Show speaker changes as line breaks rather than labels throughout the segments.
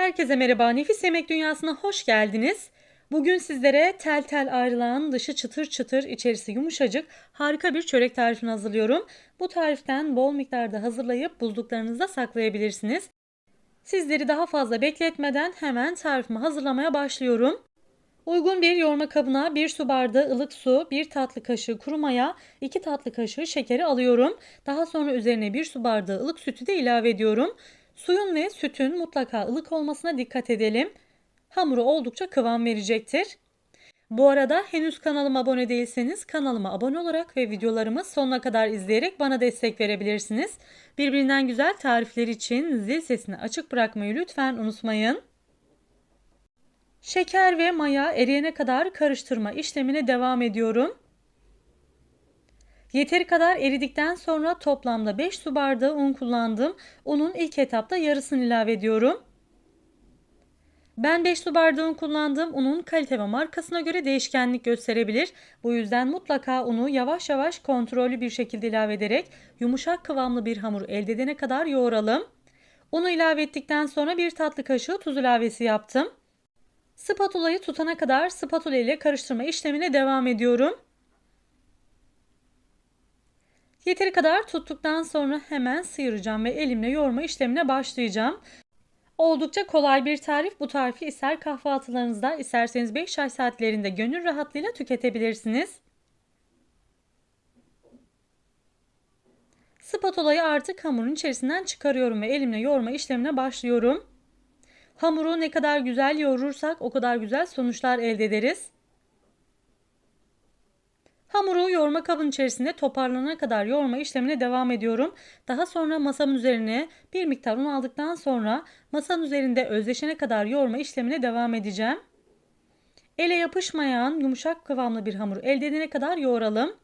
Herkese merhaba. Nefis Yemek Dünyası'na hoş geldiniz. Bugün sizlere tel tel ayrılan, dışı çıtır çıtır, içerisi yumuşacık harika bir çörek tarifini hazırlıyorum. Bu tariften bol miktarda hazırlayıp buzluklarınızda saklayabilirsiniz. Sizleri daha fazla bekletmeden hemen tarifimi hazırlamaya başlıyorum. Uygun bir yoğurma kabına 1 su bardağı ılık su, 1 tatlı kaşığı kuru maya, 2 tatlı kaşığı şekeri alıyorum. Daha sonra üzerine 1 su bardağı ılık sütü de ilave ediyorum. Suyun ve sütün mutlaka ılık olmasına dikkat edelim. Hamuru oldukça kıvam verecektir. Bu arada henüz kanalıma abone değilseniz kanalıma abone olarak ve videolarımı sonuna kadar izleyerek bana destek verebilirsiniz. Birbirinden güzel tarifler için zil sesini açık bırakmayı lütfen unutmayın. Şeker ve maya eriyene kadar karıştırma işlemine devam ediyorum. Yeteri kadar eridikten sonra toplamda 5 su bardağı un kullandım. Unun ilk etapta yarısını ilave ediyorum. Ben 5 su bardağı un kullandım. Unun kalite ve markasına göre değişkenlik gösterebilir. Bu yüzden mutlaka unu yavaş yavaş kontrollü bir şekilde ilave ederek yumuşak kıvamlı bir hamur elde edene kadar yoğuralım. Unu ilave ettikten sonra bir tatlı kaşığı tuz ilavesi yaptım. Spatulayı tutana kadar spatula ile karıştırma işlemine devam ediyorum. Yeteri kadar tuttuktan sonra hemen sıyıracağım ve elimle yoğurma işlemine başlayacağım. Oldukça kolay bir tarif. Bu tarifi ister kahvaltılarınızda isterseniz 5 çay saatlerinde gönül rahatlığıyla tüketebilirsiniz. Spatulayı artık hamurun içerisinden çıkarıyorum ve elimle yoğurma işlemine başlıyorum. Hamuru ne kadar güzel yoğurursak o kadar güzel sonuçlar elde ederiz. Hamuru yoğurma kabın içerisinde toparlanana kadar yoğurma işlemine devam ediyorum. Daha sonra masamın üzerine bir miktar un aldıktan sonra masanın üzerinde özleşene kadar yoğurma işlemine devam edeceğim. Ele yapışmayan yumuşak kıvamlı bir hamur elde edene kadar yoğuralım.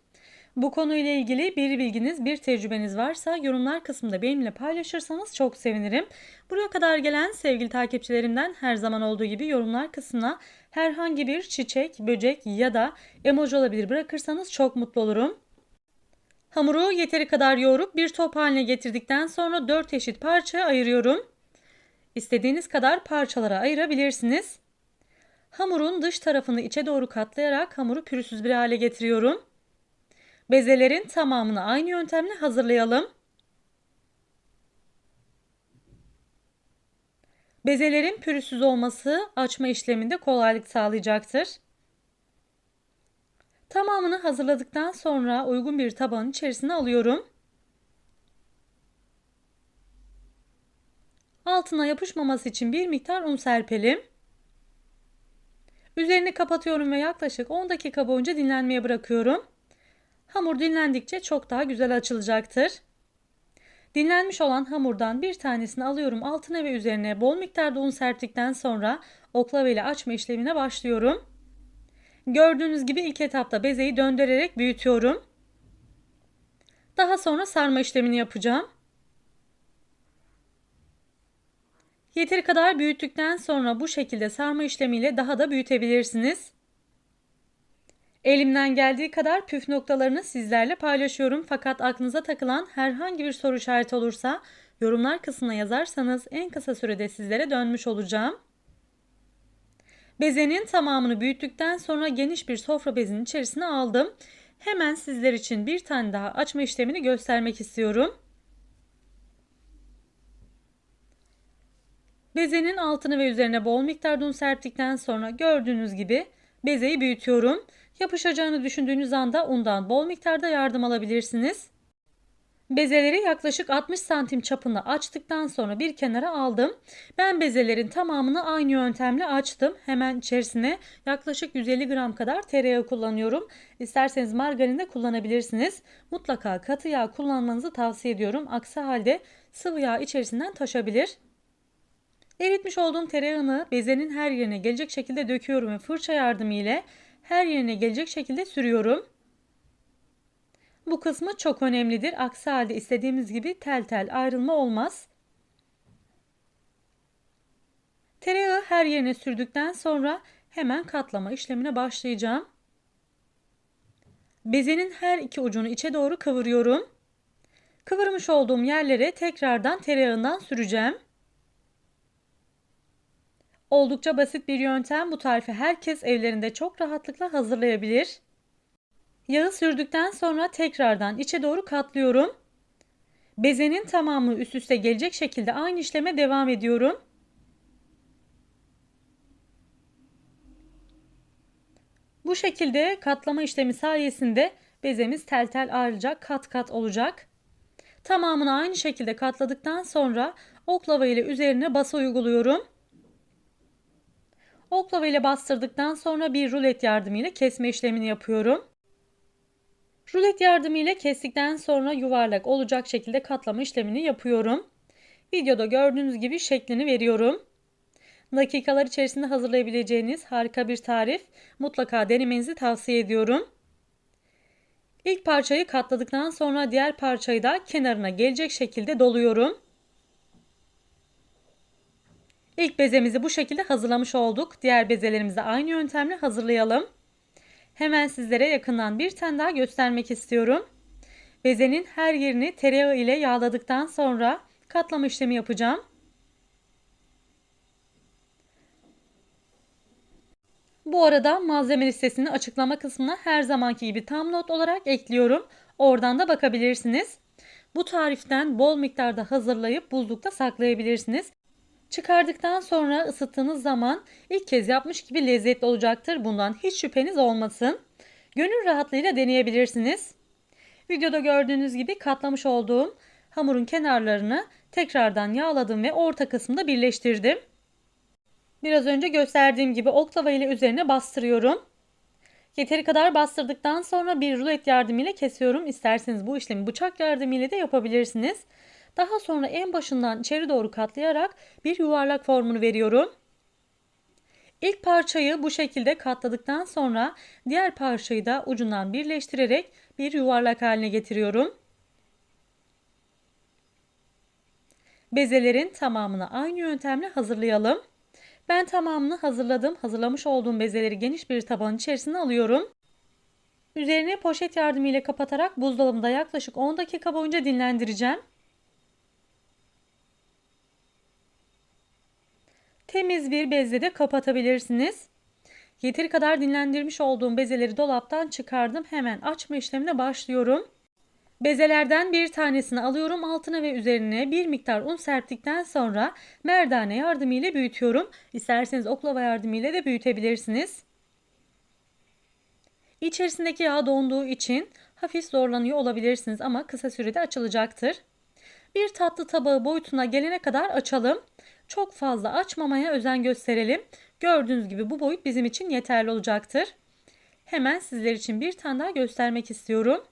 Bu konuyla ilgili bir bilginiz, bir tecrübeniz varsa yorumlar kısmında benimle paylaşırsanız çok sevinirim. Buraya kadar gelen sevgili takipçilerimden her zaman olduğu gibi yorumlar kısmına herhangi bir çiçek, böcek ya da emoji olabilir bırakırsanız çok mutlu olurum. Hamuru yeteri kadar yoğurup bir top haline getirdikten sonra 4 eşit parçaya ayırıyorum. İstediğiniz kadar parçalara ayırabilirsiniz. Hamurun dış tarafını içe doğru katlayarak hamuru pürüzsüz bir hale getiriyorum. Bezelerin tamamını aynı yöntemle hazırlayalım. Bezelerin pürüzsüz olması açma işleminde kolaylık sağlayacaktır. Tamamını hazırladıktan sonra uygun bir tabağın içerisine alıyorum. Altına yapışmaması için bir miktar un serpelim. Üzerini kapatıyorum ve yaklaşık 10 dakika boyunca dinlenmeye bırakıyorum. Hamur dinlendikçe çok daha güzel açılacaktır. Dinlenmiş olan hamurdan bir tanesini alıyorum altına ve üzerine bol miktarda un serptikten sonra oklava ile açma işlemine başlıyorum. Gördüğünüz gibi ilk etapta bezeyi döndürerek büyütüyorum. Daha sonra sarma işlemini yapacağım. Yeteri kadar büyüttükten sonra bu şekilde sarma işlemiyle daha da büyütebilirsiniz. Elimden geldiği kadar püf noktalarını sizlerle paylaşıyorum. Fakat aklınıza takılan herhangi bir soru işareti olursa yorumlar kısmına yazarsanız en kısa sürede sizlere dönmüş olacağım. Bezenin tamamını büyüttükten sonra geniş bir sofra bezinin içerisine aldım. Hemen sizler için bir tane daha açma işlemini göstermek istiyorum. Bezenin altını ve üzerine bol miktarda un serptikten sonra gördüğünüz gibi bezeyi büyütüyorum. Yapışacağını düşündüğünüz anda undan bol miktarda yardım alabilirsiniz. Bezeleri yaklaşık 60 santim çapında açtıktan sonra bir kenara aldım. Ben bezelerin tamamını aynı yöntemle açtım. Hemen içerisine yaklaşık 150 gram kadar tereyağı kullanıyorum. İsterseniz margarin de kullanabilirsiniz. Mutlaka katı yağ kullanmanızı tavsiye ediyorum. Aksi halde sıvı yağ içerisinden taşabilir. Eritmiş olduğum tereyağını bezenin her yerine gelecek şekilde döküyorum ve fırça yardımı ile her yerine gelecek şekilde sürüyorum. Bu kısmı çok önemlidir. Aksi halde istediğimiz gibi tel tel ayrılma olmaz. Tereyağı her yerine sürdükten sonra hemen katlama işlemine başlayacağım. Bezenin her iki ucunu içe doğru kıvırıyorum. Kıvırmış olduğum yerlere tekrardan tereyağından süreceğim. Oldukça basit bir yöntem. Bu tarifi herkes evlerinde çok rahatlıkla hazırlayabilir. Yağı sürdükten sonra tekrardan içe doğru katlıyorum. Bezenin tamamı üst üste gelecek şekilde aynı işleme devam ediyorum. Bu şekilde katlama işlemi sayesinde bezemiz tel tel ayrılacak, kat kat olacak. Tamamını aynı şekilde katladıktan sonra oklava ile üzerine bası uyguluyorum. Oklava ile bastırdıktan sonra bir rulet yardımıyla kesme işlemini yapıyorum. Rulet yardımıyla kestikten sonra yuvarlak olacak şekilde katlama işlemini yapıyorum. Videoda gördüğünüz gibi şeklini veriyorum. Dakikalar içerisinde hazırlayabileceğiniz harika bir tarif. Mutlaka denemenizi tavsiye ediyorum. İlk parçayı katladıktan sonra diğer parçayı da kenarına gelecek şekilde doluyorum. İlk bezemizi bu şekilde hazırlamış olduk. Diğer bezelerimizi aynı yöntemle hazırlayalım. Hemen sizlere yakından bir tane daha göstermek istiyorum. Bezenin her yerini tereyağı ile yağladıktan sonra katlama işlemi yapacağım. Bu arada malzeme listesini açıklama kısmına her zamanki gibi tam not olarak ekliyorum. Oradan da bakabilirsiniz. Bu tariften bol miktarda hazırlayıp buzlukta saklayabilirsiniz. Çıkardıktan sonra ısıttığınız zaman ilk kez yapmış gibi lezzetli olacaktır. Bundan hiç şüpheniz olmasın. Gönül rahatlığıyla deneyebilirsiniz. Videoda gördüğünüz gibi katlamış olduğum hamurun kenarlarını tekrardan yağladım ve orta kısımda birleştirdim. Biraz önce gösterdiğim gibi oklava ile üzerine bastırıyorum. Yeteri kadar bastırdıktan sonra bir rulet yardımıyla kesiyorum. İsterseniz bu işlemi bıçak yardımıyla da yapabilirsiniz. Daha sonra en başından içeri doğru katlayarak bir yuvarlak formunu veriyorum. İlk parçayı bu şekilde katladıktan sonra diğer parçayı da ucundan birleştirerek bir yuvarlak haline getiriyorum. Bezelerin tamamını aynı yöntemle hazırlayalım. Ben tamamını hazırladım. Hazırlamış olduğum bezeleri geniş bir tabanın içerisine alıyorum. Üzerine poşet yardımıyla kapatarak buzdolabında yaklaşık 10 dakika boyunca dinlendireceğim. Temiz bir bezle de kapatabilirsiniz. Yeteri kadar dinlendirmiş olduğum bezeleri dolaptan çıkardım. Hemen açma işlemine başlıyorum. Bezelerden bir tanesini alıyorum altına ve üzerine bir miktar un serptikten sonra merdane yardımıyla büyütüyorum. İsterseniz oklava yardımıyla da büyütebilirsiniz. İçerisindeki yağ donduğu için hafif zorlanıyor olabilirsiniz ama kısa sürede açılacaktır. Bir tatlı tabağı boyutuna gelene kadar açalım. Çok fazla açmamaya özen gösterelim. Gördüğünüz gibi bu boyut bizim için yeterli olacaktır. Hemen sizler için bir tane daha göstermek istiyorum.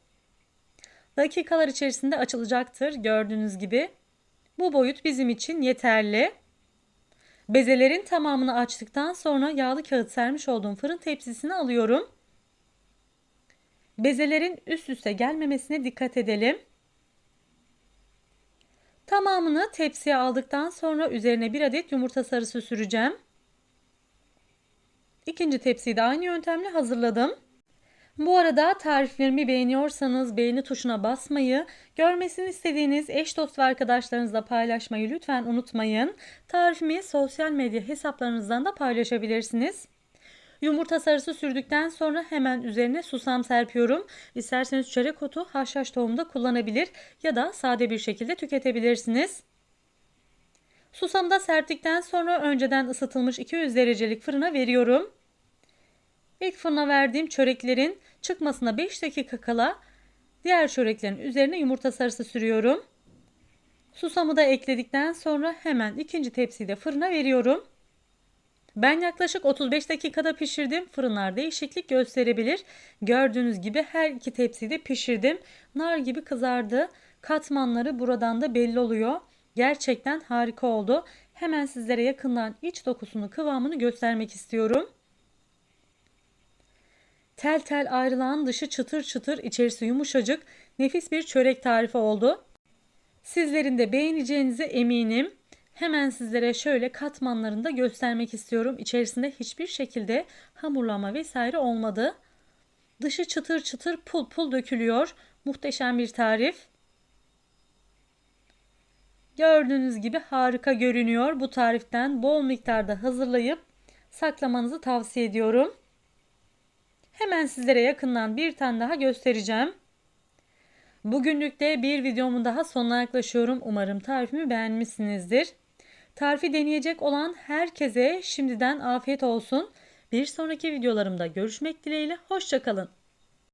Dakikalar içerisinde açılacaktır gördüğünüz gibi. Bu boyut bizim için yeterli. Bezelerin tamamını açtıktan sonra yağlı kağıt sermiş olduğum fırın tepsisini alıyorum. Bezelerin üst üste gelmemesine dikkat edelim. Tamamını tepsiye aldıktan sonra üzerine bir adet yumurta sarısı süreceğim. İkinci tepsiyi de aynı yöntemle hazırladım. Bu arada tariflerimi beğeniyorsanız beğeni tuşuna basmayı, görmesini istediğiniz eş dost ve arkadaşlarınızla paylaşmayı lütfen unutmayın. Tarifimi sosyal medya hesaplarınızdan da paylaşabilirsiniz. Yumurta sarısı sürdükten sonra hemen üzerine susam serpiyorum. İsterseniz çörek otu haşhaş tohumu da kullanabilir ya da sade bir şekilde tüketebilirsiniz. Susamı da serptikten sonra önceden ısıtılmış 200 derecelik fırına veriyorum. İlk fırına verdiğim çöreklerin çıkmasına 5 dakika kala diğer çöreklerin üzerine yumurta sarısı sürüyorum. Susamı da ekledikten sonra hemen ikinci tepsiyi de fırına veriyorum. Ben yaklaşık 35 dakikada pişirdim. Fırınlar değişiklik gösterebilir. Gördüğünüz gibi her iki tepsiyi de pişirdim. Nar gibi kızardı. Katmanları buradan da belli oluyor. Gerçekten harika oldu. Hemen sizlere yakından iç dokusunu, kıvamını göstermek istiyorum. Tel tel ayrılan dışı çıtır çıtır içerisi yumuşacık nefis bir çörek tarifi oldu. Sizlerin de beğeneceğinize eminim. Hemen sizlere şöyle katmanlarını da göstermek istiyorum. İçerisinde hiçbir şekilde hamurlama vesaire olmadı. Dışı çıtır çıtır pul pul dökülüyor. Muhteşem bir tarif. Gördüğünüz gibi harika görünüyor. Bu tariften bol miktarda hazırlayıp saklamanızı tavsiye ediyorum. Hemen sizlere yakından bir tane daha göstereceğim. Bugünlük de bir videomun daha sonuna yaklaşıyorum. Umarım tarifimi beğenmişsinizdir. Tarifi deneyecek olan herkese şimdiden afiyet olsun. Bir sonraki videolarımda görüşmek dileğiyle. Hoşçakalın.